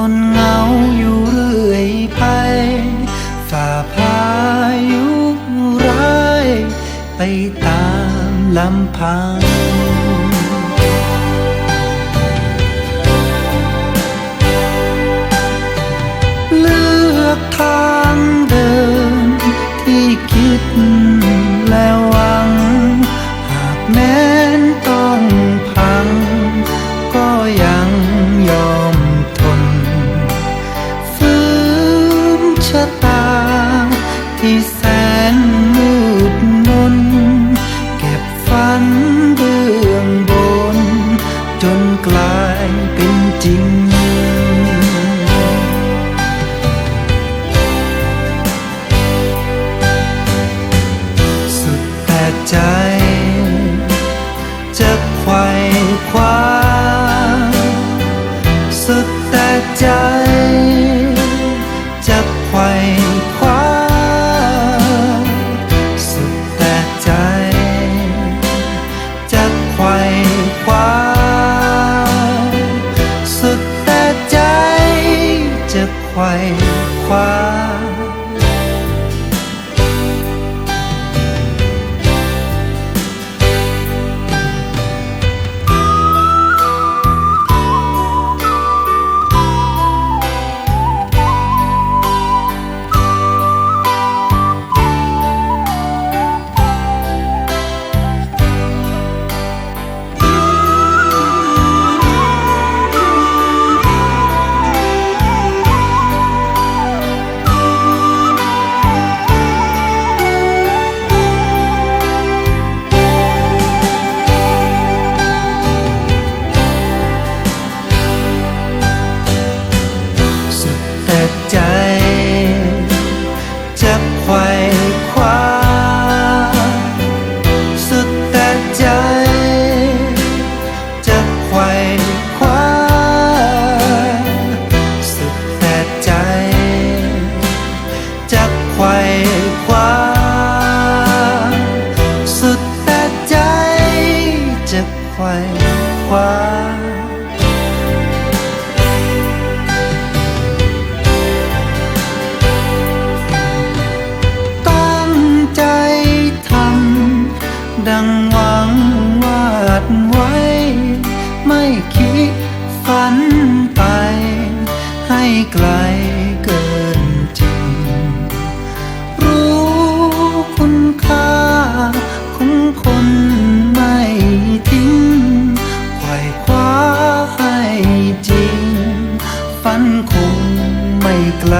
ทนเหงาอยู่เรื่อยไป ฝ่าพายุร้าย ไปตามลำพัง เลือกทางะตา ที่แสนมืดมนเก็บฝันเบื้องบน จนกลายเป็นจริงสุดแต่ใจ 坏坏。 ดังหวังวาดไว้ ไม่คิดฝันไป ให้ไกลเกินจริง รู้คุณค่าของคนไม่ทิ้งไขว่คว้าให้จริง ฝันคงไม่ไกล